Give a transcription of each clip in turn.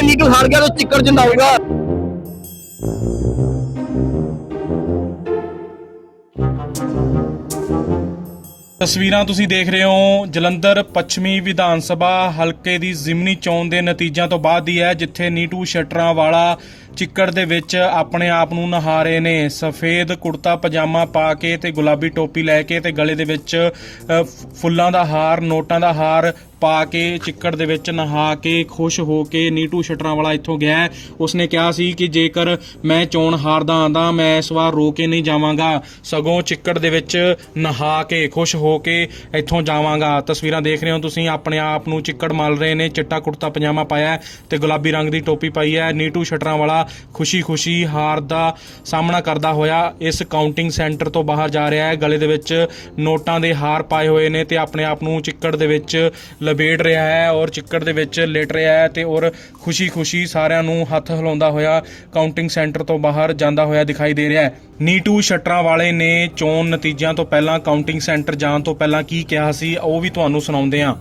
ਜੇ ਨੀਟੂ ਹਾਰ ਗਿਆ ਤਾਂ ਚਿੱਕੜ ਜੰਦਾਊਗਾ ਤਸਵੀਰਾਂ ਤੁਸੀਂ ਦੇਖ ਰਹੇ ਹੋ, ਜਲੰਧਰ ਪੱਛਮੀ ਵਿਧਾਨ ਸਭਾ ਹਲਕੇ ਦੀ ਜ਼ਿਮਨੀ ਚੋਣ ਦੇ ਨਤੀਜਿਆਂ ਤੋਂ ਬਾਅਦ ਦੀ ਹੈ, ਜਿੱਥੇ ਨੀਟੂ ਸ਼ਟਰਾਂ ਵਾਲਾ ਚਿੱਕੜ ਦੇ ਵਿੱਚ ਆਪਣੇ ਆਪ ਨੂੰ ਨਹਾ ਰਹੇ ਨੇ। ਸਫੇਦ ਕੁੜਤਾ, ਪਜਾਮਾ ਪਾ ਕੇ ਤੇ ਗੁਲਾਬੀ ਟੋਪੀ ਲੈ ਕੇ ਤੇ ਗਲੇ ਦੇ ਵਿੱਚ ਫੁੱਲਾਂ ਦਾ ਹਾਰ, ਨੋਟਾਂ ਦਾ ਹਾਰ ਪਾ ਕੇ ਚਿੱਕੜ ਦੇ ਵਿੱਚ ਨਹਾ ਕੇ ਖੁਸ਼ ਹੋ ਕੇ ਨੀਟੂ ਸ਼ਟਰਾਂ ਵਾਲਾ ਇੱਥੋਂ ਗਿਆ ਉਸਨੇ ਕਿਹਾ ਸੀ ਕਿ ਜੇਕਰ ਮੈਂ ਚੋਣ ਹਾਰਦਾ ਆਂਦਾ, ਮੈਂ ਇਸ ਵਾਰ ਰੋ ਕੇ ਨਹੀਂ ਜਾਵਾਂਗਾ। ਸਗੋਂ ਚਿੱਕੜ ਦੇ ਵਿੱਚ ਨਹਾ ਕੇ ਖੁਸ਼ ਹੋ ਕੇ ਇੱਥੋਂ ਜਾਵਾਂਗਾ। ਤਸਵੀਰਾਂ ਦੇਖ ਰਹੇ ਹੋ ਤੁਸੀਂ, ਆਪਣੇ ਆਪ ਨੂੰ ਚਿੱਕੜ ਮਲ ਰਹੇ ਨੇ। ਚਿੱਟਾ ਕੁੜਤਾ, ਪਜਾਮਾ ਪਾਇਆ ਹੈ ਤੇ ਗੁਲਾਬੀ ਰੰਗ ਦੀ ਟੋਪੀ ਪਾਈ ਹੈ। ਨੀਟੂ ਸ਼ਟਰਾਂ ਵਾਲਾ ਖੁਸ਼ੀ-ਖੁਸ਼ੀ ਹਾਰ ਦਾ ਸਾਹਮਣਾ ਕਰਦਾ ਹੋਇਆ ਇਸ ਕਾਊਂਟਿੰਗ ਸੈਂਟਰ ਤੋਂ ਬਾਹਰ ਜਾ ਰਿਹਾ ਹੈ। ਗਲੇ ਦੇ ਵਿੱਚ ਨੋਟਾਂ ਦੇ ਹਾਰ ਪਾਏ ਹੋਏ ਨੇ ਤੇ ਆਪਣੇ ਆਪ ਨੂੰ ਚਿੱਕੜ ਦੇ ਵਿੱਚ ਲਬੇੜ ਰਿਹਾ ਹੈ ਔਰ ਚਿੱਕੜ ਦੇ ਵਿੱਚ ਲੇਟ ਰਿਹਾ ਹੈ ਤੇ ਔਰ ਖੁਸ਼ੀ-ਖੁਸ਼ੀ ਸਾਰਿਆਂ ਨੂੰ ਹੱਥ ਹਿਲਾਉਂਦਾ ਹੋਇਆ ਕਾਊਂਟਿੰਗ ਸੈਂਟਰ ਤੋਂ ਬਾਹਰ ਜਾਂਦਾ ਹੋਇਆ ਦਿਖਾਈ ਦੇ ਰਿਹਾ ਹੈ। ਨੀਟੂ ਸ਼ਟਰਾਂ ਵਾਲੇ ਨੇ ਚੋਣ ਨਤੀਜਿਆਂ ਤੋਂ ਪਹਿਲਾਂ ਕਾਊਂਟਿੰਗ ਸੈਂਟਰ ਜਾਣ ਤੋਂ ਪਹਿਲਾਂ ਕੀ ਕਿਹਾ ਸੀ ਉਹ ਵੀ ਤੁਹਾਨੂੰ ਸੁਣਾਉਂਦੇ ਹਾਂ।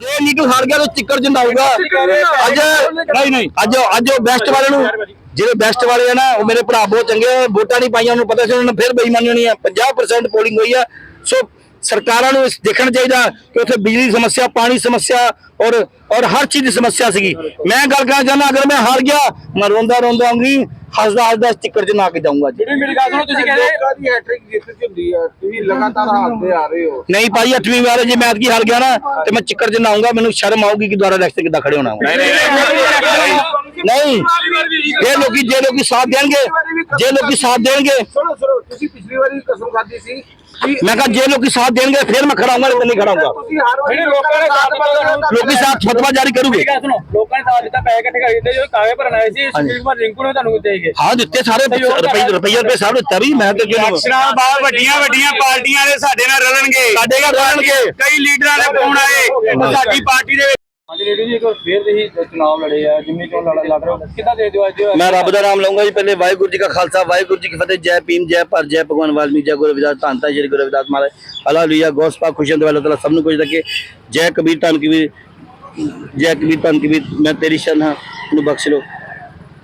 ਜੇ ਨੀਟੂ ਹਾਰ ਗਿਆ ਤਾਂ ਚਿੱਕੜ ਜੰਦਾਊਗਾ ਅੱਜ ਨਹੀਂ ਨਹੀਂ। ਅੱਜ ਅੱਜ ਉਹ ਬੈਸਟ ਵਾਲੇ ਨੂੰ ਜਿਹੜੇ ਬੈਸਟ ਵਾਲੇ ਆ ਨਾ, ਉਹ ਮੇਰੇ ਭਰਾ ਬਹੁਤ ਚੰਗੇ ਆ, ਵੋਟਾਂ ਨਹੀਂ ਪਾਈਆਂ, ਉਹਨੂੰ ਪਤਾ ਸੀ ਉਹਨਾਂ ਨੇ ਫਿਰ ਬੇਈਮਾਨੀ ਹੋਣੀ ਆ 50% ਪੋਲਿੰਗ ਹੋਈ ਆ। ਸੋ ਸਰਕਾਰਾਂ ਨੂੰ ਦੇਖਣਾ ਚਾਹੀਦਾ ਕਿ ਉੱਥੇ ਬਿਜਲੀ ਸਮੱਸਿਆ, ਪਾਣੀ ਸਮੱਸਿਆ ਔਰ ਔਰ ਹਰ ਚੀਜ਼ ਦੀ ਸਮੱਸਿਆ ਸੀਗੀ। ਮੈਂ ਗੱਲ ਕਰਨਾ ਚਾਹੁੰਦਾ ਅਗਰ ਮੈਂ ਹਾਰ ਗਿਆ ਮੈਂ ਰੋਂਦਾ ਰੋਂਦਾ ਆਉਂਗੀ ਹੱਸਦਾ ਹੱਸਦਾ ਚਿੱਕੜ ਚ ਨਾ ਕੇ ਜਾਊਂਗਾ ਜੀ। ਮੇਰੀ ਗੱਲ ਸੁਣੋ ਤੁਸੀਂ ਕਹਿੰਦੇ ਲੋਕਾਂ ਦੀ ਹੈਟ੍ਰਿਕ ਜਿੱਤ ਚ ਹੁੰਦੀ ਆ ਤੁਸੀਂ ਲਗਾਤਾਰ ਹਾਰਦੇ ਆ ਰਹੇ ਹੋ। ਨਹੀਂ ਭਾਈ ਅੱਠਵੀਂ ਵਾਰ ਜੇ ਮੈਚ ਕੀ ਹਾਰ ਗਿਆ ਨਾ ਤੇ ਮੈਂ ਚਿੱਕੜ ਚ ਨਾ ਆਊਂਗਾ ਮੈਨੂੰ ਸ਼ਰਮ ਆਊਗੀ ਕਿ ਦੁਬਾਰਾ ਇਲੈਕਸ਼ਨ ਕਿੱਦਾਂ ਖੜੇ ਹੋਣਾ। ਨਹੀਂ ਜੇ ਲੋਕੀ ਜੇ ਲੋਕੀ ਸਾਥ ਦੇਣਗੇ ਜੇ ਲੋਕੀ ਸਾਥ ਦੇਣਗੇ। ਸੁਣੋ ਸੁਣੋ ਤੁਸੀਂ ਪਿਛਲੀ ਵਾਰੀ ਕਸਮ ਖਾਦੀ ਸੀ ਮੈਂ ਕਹਾ ਜੇ ਲੋਕੀ ਸਾਥ ਦੇਣਗੇ ਫਿਰ ਮੈਂ ਖੜਾ ਹੋਊਂਗਾ ਨਹੀਂ ਖੜਾ ਹੋਊਂਗਾ। ਤੁਸੀਂ ਹਰ ਵਾਰੀ ਲੋਕਾਂ ਨੇ ਸਾਥ ਲੋਕੀ ਸਾਥ ਫਤਵਾ ਜਾਰੀ ਕਰੂਗੇ। ਸੁਣੋ ਲੋਕਾਂ ਨੇ ਸਾਥ ਦਿੱਤਾ ਪੈਸੇ ਇਕੱਠੇ ਕਰ ਦਿੱਤੇ ਜੋ ਕਾਗਜ਼ ਭਰਨ ਆਏ ਸੀ ਸੁਨੀਲ ਕੁਮਾਰ ਰਿੰਕੂ ਨੇ ਤੁਹਾਨੂੰ ਦਿੱਤੇ ਸੀਗੇ। ਹਾਂ ਦਿੱਤੇ ਸਾਰੇ ਰੁਪਏ ਰੁਪਏ ਰੁਪਏ ਸਭ ਦਿੱਤਾ ਵੀ ਮੈਂ ਤਾਂ ਕਿਹਾ ਇਲੈਕਸ਼ਨਾਂ ਬਾਅਦ ਵੱਡੀਆਂ ਵੱਡੀਆਂ ਪਾਰਟੀਆਂ ਦੇ ਸਾਡੇ ਨਾਲ ਰਲਣਗੇ। ਸਾਡੇ ਘਰ ਰਹਿਣਗੇ ਕਈ ਲੀਡਰਾਂ ਦੇ ਫੋਨ ਆਏ ਸਾਡੀ ਪਾਰਟੀ ਦੇ ਵਿੱਚ ਹਾਂਜੀ ਰੇਡੀ ਜੀ, ਇੱਕ ਫੇਰ ਤੁਸੀਂ ਚੁਣਾਵ ਲੜੇ ਆ, ਜਿੰਨੀ ਚੋਣ ਲੜ ਲੜ ਰਹੇ ਹੋ, ਕਿੱਦਾਂ ਦੇ ਦਿਓ ਅੱਜ ਮੈਂ ਰੱਬ ਦਾ ਨਾਮ ਲਵਾਂਗਾ ਜੀ, ਪਹਿਲੇ ਵਾਹਿਗੁਰੂ ਜੀ ਕਾ ਖਾਲਸਾ, ਵਾਹਿਗੁਰੂ ਜੀ ਕੀ ਫਤਿਹ, ਜੈ ਭੀਮ, ਜੈ ਭਰ ਜੈ ਭਗਵਾਨ ਵਾਲਮੀਕ ਜੈ ਗੁਰੂ ਰਵਿਦਾਸ ਧੰਨ ਜੀ ਗੁਰੂ ਰਵਿਦਾਸ ਮਹਾਰਾਜ। ਹਾਲੇਲੂਇਆ ਗੋਸਪਾ ਖੁਸ਼ੀਆਂ ਦੇ ਵਾਲਾ ਸਭ ਨੂੰ ਕੁਝ ਲੱਗੇ ਜੈ ਕਬੀਰ, ਧੰਨ ਕਬੀਰ, ਜੈ ਕਬੀਰ, ਧੰਨ ਕਬੀਰ, ਮੈਂ ਤੇਰੀ ਸ਼ਰਨ ਹਾਂ, ਮੈਨੂੰ ਬਖਸ਼ ਲੋ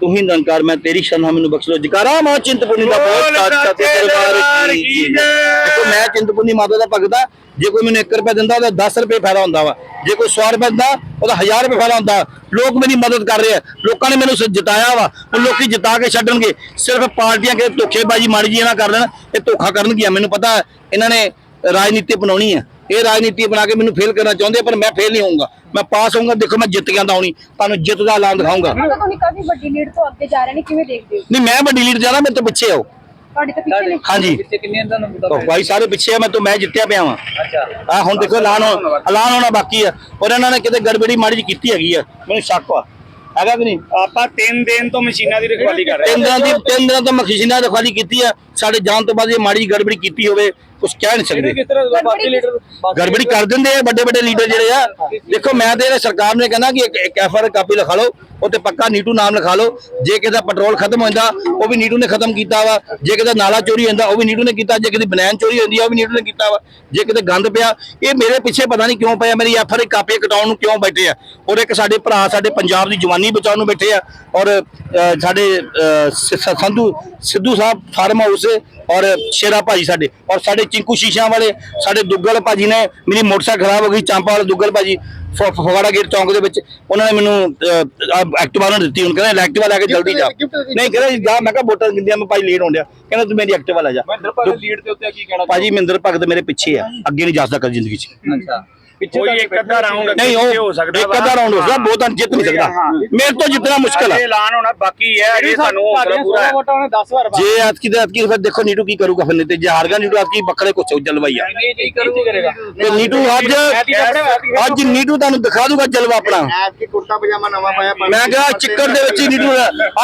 ਤੂੰ ਹੀ ਨਿਰੰਕਾਰ ਮੈਂ ਤੇਰੀ ਸ਼ਰਨ ਮੈਨੂੰ ਬਖਸ਼ ਲੋ ਜਕਾਰਾ ਮਾਂ ਚਿੰਤਪੁਰਨੀ ਦਾ ਬਹੁਤ ਸੱਚੇ ਦਰਬਾਰ ਦਰਬਾਰ ਕੀ। ਦੇਖੋ ਮੈਂ ਚਿੰਤਪੁਰਨੀ ਮਾਤਾ ਦਾ ਭਗਤ ਜੇ ਕੋਈ ਮੈਨੂੰ 1 ਰੁਪਏ ਦਿੰਦਾ ਉਹਦਾ 10 ਰੁਪਏ ਫਾਇਦਾ ਹੁੰਦਾ ਵਾ। ਜੇ ਕੋਈ 100 ਰੁਪਏ ਦਿੰਦਾ ਉਹਦਾ 1000 ਰੁਪਏ ਫਾਇਦਾ ਹੁੰਦਾ। ਲੋਕ ਮੇਰੀ ਮਦਦ ਕਰ ਰਹੇ ਆ। ਲੋਕਾਂ ਨੇ ਮੈਨੂੰ ਜਿਤਾਇਆ ਵਾ। ਉਹ ਲੋਕੀ ਜਿਤਾ ਕੇ ਛੱਡਣਗੇ। ਸਿਰਫ ਪਾਰਟੀਆਂ ਕਿ ਧੋਖੇਬਾਜ਼ੀ ਮਾੜੀ ਜੀ ਨਾ ਕਰ ਦੇਣ ਇਹ ਧੋਖਾ ਕਰਨਗੀਆਂ। ਮੈਨੂੰ ਪਤਾ ਇਹਨਾਂ ਨੇ ਰਾਜਨੀਤੀ ਬਣਾਉਣੀ ਹੈ। ਇਹ ਰਾਜਨੀਤੀ ਬਣਾ ਕੇ ਮੈਨੂੰ ਫੇਲ ਕਰਨਾ ਚਾਹੁੰਦੇ ਆ, ਪਰ ਮੈਂ ਫੇਲ ਨਹੀਂ ਹੋਊਂਗਾ। ਮੈਂ ਪਾਸ ਹੋਊਂਗਾ ਦੇਖੋ ਮੈਂ ਜਿੱਤ ਕੇ ਆਉਂਦਾ ਹੁਣੀ। ਤੁਹਾਨੂੰ ਜਿੱਤ ਦਾ ਐਲਾਨ ਦਿਖਾਊਂਗਾ। ਅਗਰ ਤੁਸੀਂ ਕਾਫੀ ਵੱਡੀ ਲੀਡ ਤੋਂ ਅੱਗੇ ਜਾ ਰਹੇ ਨੇ ਕਿਵੇਂ ਦੇਖਦੇ ਹੋ? ਨਹੀਂ ਮੈਂ ਵੱਡੀ ਲੀਡ ਜਾਣਾ ਮੇਰੇ ਤੋਂ ਪਿੱਛੇ ਆਓ। ਤੁਹਾਡੇ ਤੋਂ ਪਿੱਛੇ ਨੇ। ਹਾਂਜੀ। ਕਿੰਨੇ ਭਾਈ ਸਾਰੇ ਪਿੱਛੇ ਆ ਮੈਂ ਤੋਂ ਮੈਂ ਜਿੱਤਿਆ ਪਿਆ ਵਾਂ। ਅੱਛਾ। ਆ ਹੁਣ ਦੇਖੋ ਐਲਾਨ ਹੋ- ਐਲਾਨ ਹੋਣਾ ਬਾਕੀ ਆ। ਔਰ ਇਹਨਾਂ ਨੇ ਕਿਤੇ ਗੜਬੜੀ ਮਾੜੀ ਜੀ ਕੀਤੀ ਹੈਗੀ ਆ। ਮੈਨੂੰ ਸ਼ੱਕ ਆ। ਹੈਗਾ ਕਿ ਨਹੀਂ? ਆਪਾਂ 3 ਦਿਨ ਤੋਂ ਮਸ਼ੀਨਾਂ ਦੀ ਰਖਵਾਲੀ ਕਰ ਰਹੇ ਤਿੰਨ ਦਿਨਾਂ ਦੀ ਤਿੰਨ ਦਿਨਾਂ ਤੋਂ ਮਖੀਸ਼ਿਨਾ ਰਖਵਾਲੀ ਕੀਤੀ ਆ। ਸਾਡੇ ਜਾਣ ਤੋਂ ਬਾਅਦ ਇਹ ਮਾੜੀ ਗੜਬੜੀ ਕੀਤੀ ਹੋਵੇ ਕੁਝ ਕਹਿ ਨਹੀਂ ਸਕਦੇ। ਕਿਸ ਤਰ੍ਹਾਂ ਬਾਕੀ ਲੀਡਰ ਗੜਬੜੀ ਕਰ ਦਿੰਦੇ ਆ ਵੱਡੇ ਵੱਡੇ ਲੀਡਰ ਜਿਹੜੇ ਆ। ਦੇਖੋ ਮੈਂ ਤੇ ਇਹਨੇ ਸਰਕਾਰ ਨੇ ਕਹਿੰਦਾ ਕਿ ਇੱਕ ਇੱਕ ਐਫਆਰ ਕਾਪੀ ਲਿਖਾ ਲਓ ਉੱਤੇ ਪੱਕਾ ਨੀਟੂ ਨਾਮ ਲਿਖਾ ਲਓ। ਜੇ ਕਿਸੇ ਦਾ ਪੈਟਰੋਲ ਖਤਮ ਹੋ ਜਾਂਦਾ ਉਹ ਵੀ ਨੀਟੂ ਨੇ ਖਤਮ ਕੀਤਾ ਵਾ। ਜੇ ਕਿਸੇ ਦਾ ਨਾਲਾ ਚੋਰੀ ਹੋ ਜਾਂਦਾ ਉਹ ਵੀ ਨੀਟੂ ਨੇ ਕੀਤਾ। ਜੇ ਕਿਸੇ ਦੀ ਬਨੈਣ ਚੋਰੀ ਹੁੰਦੀ ਆ ਉਹ ਵੀ ਨੀਟੂ ਨੇ ਕੀਤਾ ਵਾ। ਜੇ ਕਿਤੇ ਗੰਦ ਪਿਆ ਇਹ ਮੇਰੇ ਪਿੱਛੇ ਪਤਾ ਨਹੀਂ ਕਿਉਂ ਪਿਆ ਮੇਰੀ ਐਫਆਰ ਕਾਪੀ ਕਟਾਉਣ ਨੂੰ ਕਿਉਂ ਬੈਠੇ ਆ? ਔਰ ਇੱਕ ਸਾਡੇ ਭਰਾ ਸਾਡੇ ਪੰਜਾਬ ਦੀ ਜਵਾਨੀ ਬਚਾਉਣ ਨੂੰ ਬੈਠੇ ਆ। ਔਰ ਸਾਡੇ ਸੰਧੂ ਸਿੱਧੂ ਸਾਹਿਬ ਫਾਰਮ ਹਾਊਸ ਔਰ ਸ਼ੇਰਾ ਭਾਜੀ ਸਾਡੇ ਔਰ ਸਾਡੇ ਚਿੰਕੂ ਸ਼ੀਸ਼ਿਆਂ ਵਾਲੇ ਸਾਡੇ ਦੁੱਗਲ ਭਾਜੀ ਨੇ ਮੇਰੀ ਮੋਟਰਸਾਈਕਲ ਖਰਾਬ ਹੋ ਗਈ ਚਾਂਪਾ ਵਾਲੇ ਦੁੱਗਲ ਭਾਜੀ ਫਗਵਾੜਾ ਗੇਟ ਚੌਂਕ ਦੇ ਵਿੱਚ ਉਹਨਾਂ ਨੇ ਮੈਨੂੰ ਐਕਟਿਵਾ ਉਹਨਾਂ ਨੇ ਦਿੱਤੀ ਹੁਣ ਕਹਿੰਦੇ ਐਕਟਿਵਾ ਲੈ ਕੇ ਜਲਦੀ ਜਾ। ਨਹੀਂ ਕਹਿੰਦੇ ਜਾ ਮੈਂ ਕਿਹਾ ਵੋਟਾਂ ਗਿੰਦੀਆਂ ਮੈਂ ਭਾਈ ਲੇਟ ਹੋਣ ਡਿਆ ਕਹਿੰਦਾ ਤੂੰ ਮੇਰੀ ਐਕਟਿਵਾ ਲੈ ਜਾ। ਮਹਿੰਦਰ ਲੀਡ ਦੇ ਉੱਤੇ ਕੀ ਕਹਿਣਾ ਭਾਜੀ ਮਹਿੰਦਰ ਭਗਤ ਮੇਰੇ ਪਿੱਛੇ ਆ ਅੱਗੇ ਨਹੀਂ ਜਾ ਸਕਦਾ ਜ਼ਿੰਦਗੀ 'ਚ। ਅੱਛਾ। ਪਿੱਛੇ ਕੋਈ ਇੱਕ ਅੱਧਾ ਰਾਉਂਡ ਨਹੀਂ ਉਹ ਹੋ ਸਕਦਾ ਇੱਕ ਅੱਧਾ ਰਾਉਂਡ ਹੋ ਸਕਦਾ ਬਹੁਤਾਂ ਜਿੱਤ ਨਹੀਂ ਸਕਦਾ। ਮੇਰੇ ਤੋਂ ਜਿੱਤਣਾ ਮੁਸ਼ਕਲ ਆ। ਇਹ ਐਲਾਨ ਹੋਣਾ ਬਾਕੀ ਹੈ ਇਹ ਸਾਨੂੰ ਹੌਸਲਾ ਪੂਰਾ ਹੈ। ਵੋਟਾਂ ਨੇ 10 ਵਾਰ ਜੇ ਫਿਰ ਦੇਖੋ ਨੀਟੂ ਕੀ ਕਰੂਗਾ ਫਿਰ ਨਹੀਂ ਤੇ ਜੇ ਹਾਰ ਗਿਆ ਨੀਟੂ ਐਤਕੀ ਬੱਕਰੇ ਕੁਛ ਜਲਵਾਈ ਆ। ਨਹੀਂ ਜੀ ਕੀ ਕਰੇਗਾ। ਤੇ ਨੀਟੂ ਅੱਜ ਅੱਜ ਨੀਟੂ ਤੁਹਾਨੂੰ ਦਿਖਾ ਦੂਗਾ ਜਲਵਾ ਆਪਣਾ। ਐਪ ਕੀ ਕੁੜਤਾ ਪਜਾਮਾ ਨਵਾਂ ਪਾਇਆ ਮੈਂ ਕਿਹਾ ਚਿੱਕੜ ਦੇ ਵਿੱਚ ਹੀ ਨੀਟੂ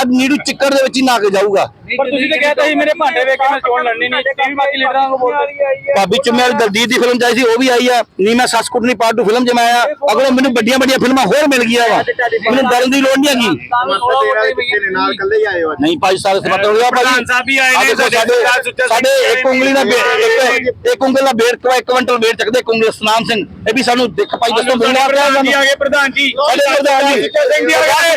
ਅੱਜ ਨੀਟੂ ਚਿੱਕੜ ਦੇ ਵਿੱਚ ਹੀ ਨਾ ਕੇ ਜਾਊਗਾ। ਪਰ ਤੁਸੀਂ ਤਾਂ ਕਹਿੰਦੇ ਸੀ ਮੇਰੇ ਭਾਂਡੇ ਵੇਖ ਕੇ ਮੈਂ ਚੋਣ ਲੜਨੀ ਨਹੀਂ ਤੁਸੀਂ ਬਾਕੀ ਲੀਡਰਾਂ ਨੂੰ ਬੋਲਦੇ ਭਾਬੀ ਚੁਮੇਲ ਦਲਜੀਤ ਦੀ ਫਿਲਮ ਚਾਹੀ ਸੀ ਉਹ ਵੀ ਆਈ ਆ ਨੀ ਮੈਂ ਸੱਸ ਕੁੱਟਣੀ ਪਾਰਟ 2 ਫਿਲਮ ਜਮਾਇਆ ਅਗਲੇ ਮੈਨੂੰ ਵੱਡੀਆਂ ਵੱਡੀਆਂ ਫਿਲਮਾਂ ਹੋਰ ਮਿਲ ਗਈਆਂ ਵਾ ਮੈਨੂੰ ਡਰਨ ਦੀ ਲੋੜ ਨਹੀਂ ਹੈਗੀ ਨਹੀਂ ਭਾਈ ਸਾਰੇ ਸਬਤ ਹੋ ਗਿਆ ਭਾਈ ਸਾਹਿਬ ਵੀ ਆਏ ਨੇ, ਸਾਡੇ ਇੱਕ ਉਂਗਲੀ ਦਾ ਇੱਕ ਇੱਕ ਉਂਗਲ ਦਾ ਬੇਰ ਇੱਕ ਕੁਇੰਟਲ ਬੇਰ ਚੱਕਦੇ ਇੱਕ ਉਂਗਲ ਸਨਾਮ ਸਿੰਘ ਇਹ ਵੀ ਸਾਨੂੰ ਦੇਖ ਭਾਈ ਦੱਸੋ ਮਿਲਣਾ ਪਿਆ ਸਾਨੂੰ ਆ ਗਏ ਪ੍ਰਧਾਨ ਜੀ ਸਾਡੇ ਪ੍ਰਧਾਨ ਜੀ ਸੁੱਚਾ ਸਿੰਘ ਜੀ ਆ ਗਏ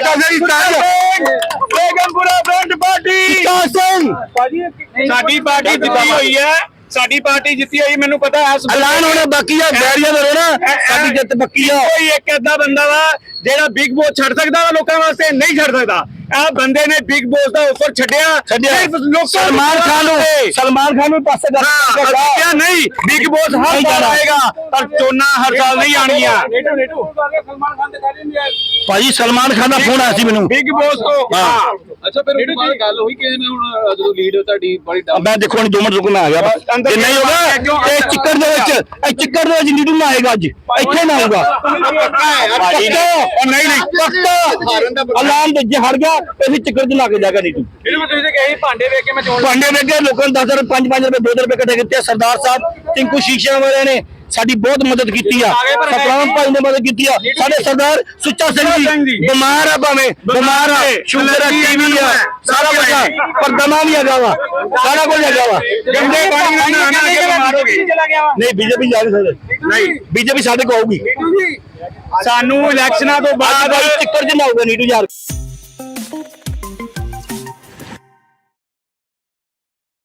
ਬੇਗਮਪੁਰਾ ਫਰੰਟ ਪਾਰਟੀ ਸਿੰਘ ਸਾਡੀ ਪਾਰਟੀ ਜਿੱਤੀ ਹੋਈ ਹੈ। ਸਾਡੀ ਪਾਰਟੀ ਜਿੱਤੀ ਹੋਈ ਮੈਨੂੰ ਪਤਾ ਹੈ ਐਲਾਨ ਹੋਣਾ ਬਾਕੀ ਆ ਬੈਰੀਆਂ ਦਾ ਰਹਿਣਾ ਸਾਡੀ ਜਿੱਤ ਪੱਕੀ ਆ। ਕੋਈ ਇੱਕ ਏਦਾਂ ਬੰਦਾ ਵਾ ਜਿਹੜਾ ਬਿਗ ਬੋਸ ਛੱਡ ਸਕਦਾ ਵਾ ਲੋਕਾਂ ਵਾਸਤੇ ਨਹੀਂ ਛੱਡ ਸਕਦਾ। ਇਹ ਬੰਦੇ ਨੇ ਬਿਗ ਬੋਸ ਦਾ ਆਫਰ ਛੱਡਿਆ ਛੱਡਿਆ ਸਿਰਫ ਲੋਕਾਂ ਸਲਮਾਨ ਖਾਨ ਨੂੰ ਸਲਮਾਨ ਖਾਨ ਨੂੰ ਪਾਸੇ ਅਸੀਂ ਕਿਹਾ ਨਹੀਂ ਬਿਗ ਬੋਸ ਹਰ ਸਾਲ। ਆਏਗਾ ਪਰ ਚੋਣਾ ਹਰ ਸਾਲ ਨਹੀਂ ਆਣੀਆਂ ਸਲਮਾਨ ਖਾਨ ਦੇ ਆ ਭਾਜੀ ਸਲਮਾਨ ਖਾਨ ਦਾ ਫੋਨ ਆਇਆ ਸੀ ਮੈਨੂੰ ਬਿਗ ਬੋਸ ਤੋਂ ਹਾਂ ਅੱਛਾ ਫਿਰ ਉਹ ਬਾਅਦ ਗੱਲ ਹੋਈ ਕਿ ਇਹਨੇ ਹੁਣ ਜਦੋਂ ਲੀਡ ਤੁਹਾਡੀ ਬੜੀ ਮੈਂ ਦੇਖੋ ਹੁਣ ਦੋ ਮਿੰਟ ਰੁਕ ਮੈਂ ਆ ਗਿਆ ਜੇ ਨਹੀਂ ਹੋਗਾ ਇਹ ਚਿੱਕੜ ਦੇ ਵਿੱਚ ਇਹ ਚਿੱਕੜ ਦੇ ਵਿੱਚ ਨੀਡੂ ਨਾ ਆਏਗਾ ਅੱਜ ਇੱਥੇ ਨਾ ਆਊਗਾ ਪੱਕਾ ਹੈ ਨਹੀਂ ਨਹੀਂ ਪੱਕਾ ਐਲਾਨ ਤੇ ਜੇ ਹਟ ਗਿਆ ਇਹ ਚਿੱਕੜ ਚ ਲਾ ਕੇ ਜਾਗਾ ਨੀਡੂ ਇਹਨੂੰ ਤੁਸੀਂ ਤਾਂ ਕਹੇ ਭਾਂਡੇ ਵੇਖ ਕੇ ਮੈਂ ਚੋਣ ਭਾਂਡੇ ਵੇਗੇ ਲੋਕਾਂ ਨੇ 10 ਰੁਪਏ 5 5 ਰੁਪਏ 2 ਰੁਪਏ ਇਕੱਠੇ ਕੀਤੇ। ਸਰਦਾਰ ਸਾਹਿਬ ਟਿੰਕੂ ਸ਼ੀਸ਼ਿਆਂ ਵਾਲੇ ਨੇ ਸਾਡੀ ਬਹੁਤ ਮਦਦ ਕੀਤੀ ਆ। ਸਤਰਾਮ ਭਾਈ ਨੇ ਮਦਦ ਕੀਤੀ ਆ। ਸਾਡੇ ਸਰਦਾਰ ਸੁੱਚਾ ਸਿੰਘ ਜੀ ਬਿਮਾਰ ਆ ਭਾਵੇਂ ਬਿਮਾਰ ਆ ਸ਼ੂਗਰ ਆ ਟੀਵੀ ਆ ਸਾਰਾ ਕੁਝ ਆ ਪਰ ਦਮਾ ਵੀ ਹੈਗਾ ਵਾ। ਸਾਰਾ ਕੁਝ ਹੈਗਾ ਵਾ। ਗੰਦੇ ਪਾਣੀ ਨਾਲ ਨਹਾ ਨਹਾ ਕੇ ਬਿਮਾਰ ਹੋ ਗਏ। ਨਹੀਂ ਬੀਜੇਪੀ ਜਾ ਨਹੀਂ ਸਕਦੇ। ਨਹੀਂ ਬੀਜੇਪੀ ਸਾਡੇ ਕੋ ਆਊਗੀ। ਸਾਨੂੰ ਇਲੈਕਸ਼ਨਾਂ ਤੋਂ ਬਾਅਦ ਟਿੱਕਰ ਚ ਨਾ ਨੀਟੂ ਯਾਰ।